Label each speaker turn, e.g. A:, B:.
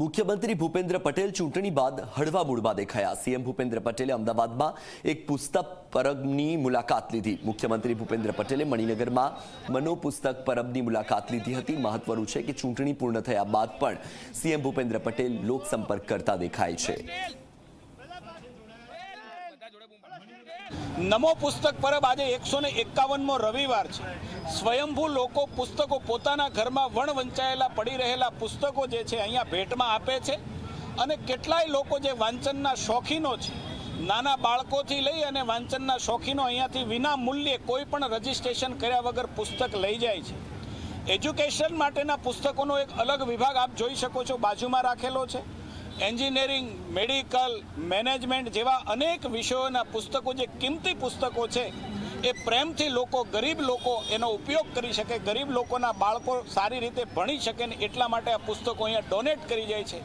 A: મુખ્યમંત્રી ભૂપેન્દ્ર પટેલ ચૂંટણી બાદ હળવા મૂડમાં દેખાયા. સીએમ ભૂપેન્દ્ર પટેલે અમદાવાદમાં એક પુસ્તક પરબની મુલાકાત લીધી. મુખ્યમંત્રી ભૂપેન્દ્ર પટેલે મણિનગરમાં મનોપુસ્તક પરબની મુલાકાત લીધી હતી. મહત્વનું છે કે ચૂંટણી પૂર્ણ થયા બાદ પણ સીએમ ભૂપેન્દ્ર પટેલ લોકસંપર્ક કરતા દેખાય છે.
B: નમો પુસ્તક પરબ આજે એકસો ને એકાવનમો રવિવાર છે. સ્વયંભૂ લોકો પુસ્તકો પોતાના ઘરમાં વણ વંચાયેલા, પડી રહેલા પુસ્તકો જે છે અહીંયા ભેટમાં આપે છે અને કેટલાય લોકો જે વાંચનના શોખીનો છે, નાના બાળકોથી લઈ અને વાંચનના શોખીનો અહીંયાથી વિના મૂલ્યે કોઈ પણ રજીસ્ટ્રેશન કર્યા વગર પુસ્તક લઈ જાય છે. એજ્યુકેશન માટેના પુસ્તકોનો એક અલગ વિભાગ આપ જોઈ શકો છો, બાજુમાં રાખેલો છે. એન્જિનિયરિંગ, મેડિકલ, મેનેજમેન્ટ જેવા અનેક વિષયોના પુસ્તકો, જે કિંમતી પુસ્તકો છે, એ પ્રેમથી લોકો, ગરીબ લોકો એનો ઉપયોગ કરી શકે. ગરીબ લોકોના બાળકો સારી રીતે ભણી શકે ને એટલા માટે આ પુસ્તકો અહીંયા ડોનેટ કરી જાય છે.